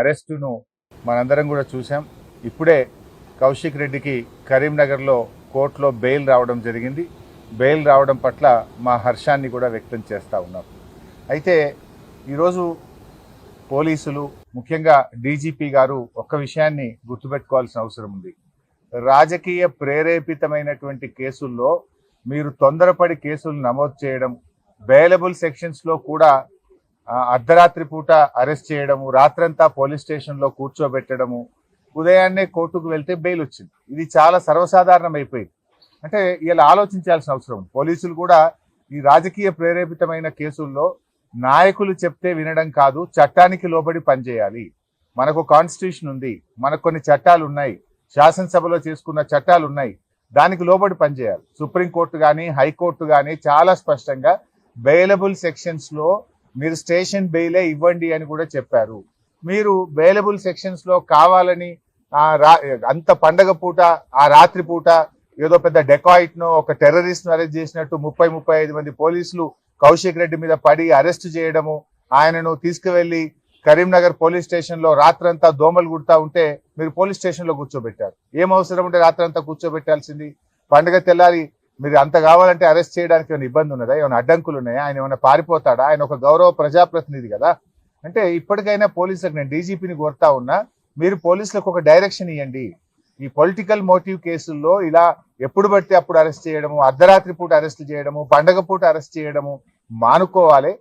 అరెస్టును మనందరం కూడా చూసాం ఇప్పుడే కౌశిక్ రెడ్డికి కరీంనగర్లో కోర్టులో బెయిల్ రావడం జరిగింది. బెయిల్ రావడం పట్ల మా హర్షాన్ని కూడా వ్యక్తం చేస్తూ ఉన్నాం. అయితే ఈరోజు పోలీసులు ముఖ్యంగా డీజీపీ గారు ఒక్క విషయాన్ని గుర్తుపెట్టుకోవాల్సిన అవసరం ఉంది. రాజకీయ ప్రేరేపితమైనటువంటి కేసుల్లో మీరు తొందరపడి కేసులు నమోదు చేయడం బెయిలబుల్ సెక్షన్స్లో కూడా అర్ధరాత్రి పూట అరెస్ట్ చేయడము రాత్రంతా పోలీస్ స్టేషన్లో కూర్చోబెట్టడము ఉదయాన్నే కోర్టుకు వెళ్తే బెయిల్ వచ్చింది. ఇది చాలా సర్వసాధారణం అయిపోయింది అంటే ఇలా ఆలోచించాల్సిన అవసరం పోలీసులు కూడా ఈ రాజకీయ ప్రేరేపితమైన కేసుల్లో నాయకులు చెప్తే వినడం కాదు చట్టానికి లోబడి పనిచేయాలి. మనకు కాన్స్టిట్యూషన్ ఉంది మనకు కొన్ని చట్టాలు ఉన్నాయి శాసనసభలో చేసుకున్న చట్టాలు ఉన్నాయి దానికి లోబడి పనిచేయాలి. సుప్రీంకోర్టు కానీ హైకోర్టు కానీ చాలా స్పష్టంగా బెయిలబుల్ సెక్షన్స్లో మీరు స్టేషన్ బెయిలే ఇవ్వండి అని కూడా చెప్పారు. మీరు బెయిలబుల్ సెక్షన్స్లో కావాలని రా అంత పండగ పూట ఆ రాత్రి పూట ఏదో పెద్ద డెకాయిట్ను ఒక టెర్రరిస్ట్ను అరెస్ట్ చేసినట్టు ముప్పై ముప్పై ఐదు మంది పోలీసులు కౌశిక్ రెడ్డి మీద పడి అరెస్ట్ చేయడము ఆయనను తీసుకువెళ్ళి కరీంనగర్ పోలీస్ స్టేషన్లో రాత్రంతా దోమలు గుడతా ఉంటే మీరు పోలీస్ స్టేషన్లో కూర్చోబెట్టారు. ఏం అవసరం ఉంటే రాత్రంతా కూర్చోబెట్టాల్సింది. పండగ తెల్లారి మీరు అంత కావాలంటే అరెస్ట్ చేయడానికి ఏమైనా ఇబ్బంది ఉన్నదా? ఏమైనా అడ్డంకులు ఉన్నాయా? ఆయన ఏమైనా పారిపోతాడా? ఆయన ఒక గౌరవ ప్రజాప్రతినిధి కదా? అంటే ఇప్పటికైనా పోలీసులకు నేను డీజీపీని కోరుతా ఉన్నా మీరు పోలీసులకు ఒక డైరెక్షన్ ఇవ్వండి ఈ పొలిటికల్ మోటివ్ కేసుల్లో ఇలా ఎప్పుడు పడితే అప్పుడు అరెస్ట్ చేయడము అర్ధరాత్రి పూట అరెస్ట్ చేయడము పండగ పూట అరెస్ట్ చేయడము మానుకోవాలి.